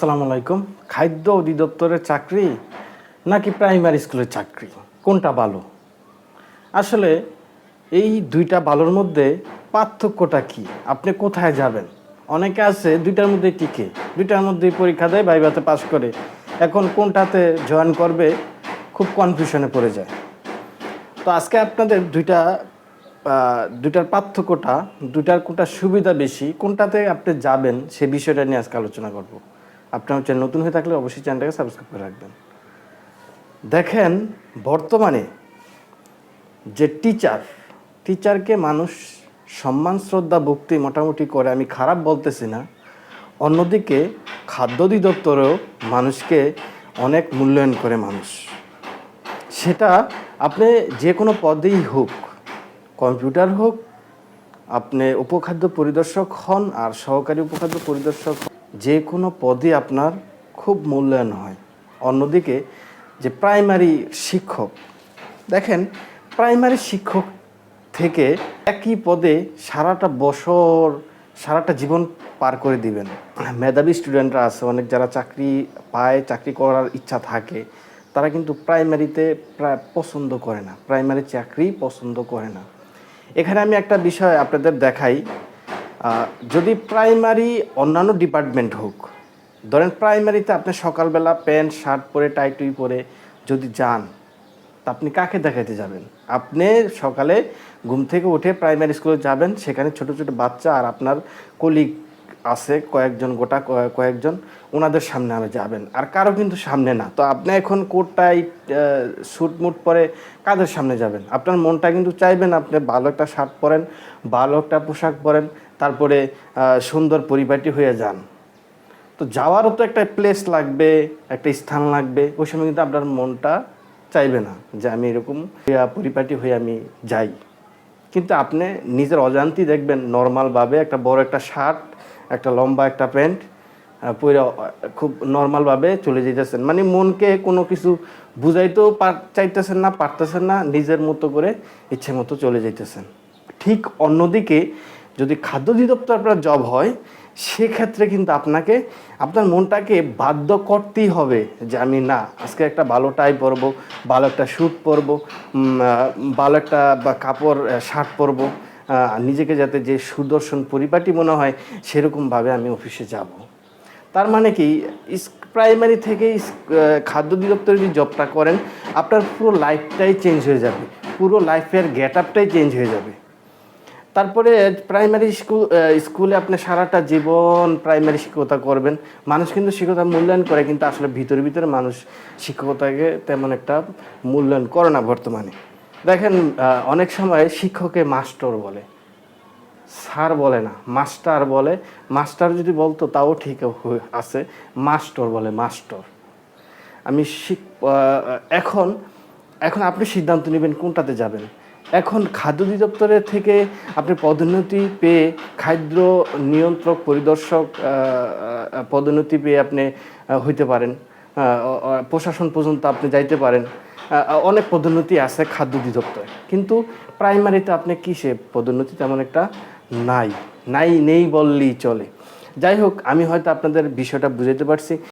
আসসালামু আলাইকুম। খাদ্য অধিদপ্তরের চাকরি নাকি প্রাইমারি স্কুলের চাকরি? কোনটা ভালো? আসলে এই দুইটা ভালোর মধ্যে পার্থক্যটা কি? আপনি কোথায় যাবেন? অনেকে আছে, দুইটার মধ্যে টিকে। দুইটার মধ্যে পরীক্ষা দেয় ভাইভাতে পাশ করে। এখন কোনটাতে জয়েন করবে, খুব কনফিউশনে পড়ে যায়। তো আজকে আপনাদের দুইটা দুইটার পার্থক্যটা, দুইটার কোনটা সুবিধা বেশি, কোনটাতে আপনি যাবেন সে বিষয়টা নিয়ে আজকে আলোচনা করব। আপনি হচ্ছে নতুন হয়ে থাকলে অবশ্যই চ্যানেলটাকে সাবস্ক্রাইব করে রাখবেন। দেখেন, বর্তমানে যে টিচার টিচারকে মানুষ সম্মান, শ্রদ্ধা, ভক্তি মোটামুটি করে, আমি খারাপ বলতেছি না, অন্যদিকে খাদ্য অধিদপ্তরেও মানুষকে অনেক মূল্যায়ন করে মানুষ। সেটা আপনি যে কোনো পদেই হোক, কম্পিউটার হোক, আপনি উপখাদ্য পরিদর্শক হন আর সহকারী উপখাদ্য পরিদর্শক যে কোনো পদে আপনার খুব মূল্যায়ন হয়। অন্যদিকে যে প্রাইমারি শিক্ষক, দেখেন প্রাইমারি শিক্ষক থেকে একই পদে সারাটা বছর, সারাটা জীবন পার করে দিবেন। মেধাবী স্টুডেন্টরা আছে, অনেক যারা চাকরি পায়, চাকরি করার ইচ্ছা থাকে, তারা কিন্তু প্রাইমারিতে প্রায় পছন্দ করে না, প্রাইমারি চাকরি পছন্দ করে না। এখানে আমি একটা বিষয় আপনাদের দেখাই। যদি প্রাইমারি অন্যান্য ডিপার্টমেন্ট হোক, ধরেন প্রাইমারিতে আপনি সকালবেলা প্যান্ট শার্ট পরে টাই টুই পরে যদি যান, তা আপনি কাকে দেখাতে যাবেন? আপনি সকালে ঘুম থেকে উঠে প্রাইমারি স্কুলে যাবেন, সেখানে ছোট ছোট বাচ্চা আর আপনার কলিগ আছে, কয়েকজন, গোটা কয়ে- কয়েকজন ওনাদের সামনে আমি যাবেন, আর কারও কিন্তু সামনে না। তো আপনি এখন কোট টাই মুট পরে কাদের সামনে যাবেন? আপনার মনটা কিন্তু চাইবেন আপনি ভালো একটা শার্ট পরেন, ভালো একটা পোশাক পরেন তারপরে সুন্দর পরিপাটি হয়ে যান। তো যাওয়ারও তো একটা প্লেস লাগবে, একটা স্থান লাগবে, ওই সময় কিন্তু আপনার মনটা চাইবে না যে আমি এরকম পরিপাটি হয়ে আমি যাই। কিন্তু আপনি নিজের অজান্তি দেখবেন নর্মালভাবে একটা বড় একটা শার্ট একটা লম্বা একটা প্যান্ট পরে খুব নর্মালভাবে চলে যেতেছেন মানে মনকে কোনো কিছু বুঝাইতেও পার, চাইতেছেন না, পারতেছেন না, নিজের মতো করে ইচ্ছে মতো চলে যাইতেছেন। ঠিক অন্যদিকে যদি খাদ্য অধিদপ্তর আপনার জব হয়, সেক্ষেত্রে কিন্তু আপনাকে, আপনার মনটাকে বাধ্য করতেই হবে যে আমি না, আজকে একটা ভালো টাই পরবো, ভালো একটা স্যুট পরবো ভালো একটা বা কাপড় শার্ট পরবো নিজেকে যাতে যে সুদর্শন পরিপাটি মনে হয়, সেরকমভাবে আমি অফিসে যাব। তার মানে কি প্রাইমারি থেকে খাদ্য অধিদপ্তরে যদি জবটা করেন, আপনার পুরো লাইফটাই চেঞ্জ হয়ে যাবে, পুরো লাইফের গেট আপটাই চেঞ্জ হয়ে যাবে। তারপরে প্রাইমারি স্কুল স্কুলে আপনি সারাটা জীবন প্রাইমারি শিক্ষকতা করবেন। মানুষ কিন্তু শিক্ষকতা মূল্যায়ন করে, কিন্তু আসলে ভিতরে ভিতরে মানুষ শিক্ষকতাকে তেমন একটা মূল্যায়ন করে না বর্তমানে। দেখেন অনেক সময় শিক্ষকে মাস্টার বলে। স্যার বলে না, মাস্টার বলে। মাস্টার যদি বলতো, তাও ঠিক আছে, মাস্টার বলে, মাস্টার। আমি এখন এখন আপনি সিদ্ধান্ত নেবেন কোনটাতে যাবেন। এখন খাদ্য অধিদপ্তরের থেকে আপনি পদোন্নতি পেয়ে খাদ্য নিয়ন্ত্রক পরিদর্শক পদোন্নতি পেয়ে আপনি হইতে পারেন। প্রশাসন পর্যন্ত আপনি যাইতে পারেন। অনেক পদোন্নতি আছে খাদ্য অধিদপ্তরে। কিন্তু প্রাইমারিতে আপনি কিসে? পদোন্নতি তেমন একটা নাই। নাই নেই বললেই চলে। যাই হোক, আমি হয়তো আপনাদের বিষয়টা বুঝাইতে পারছি।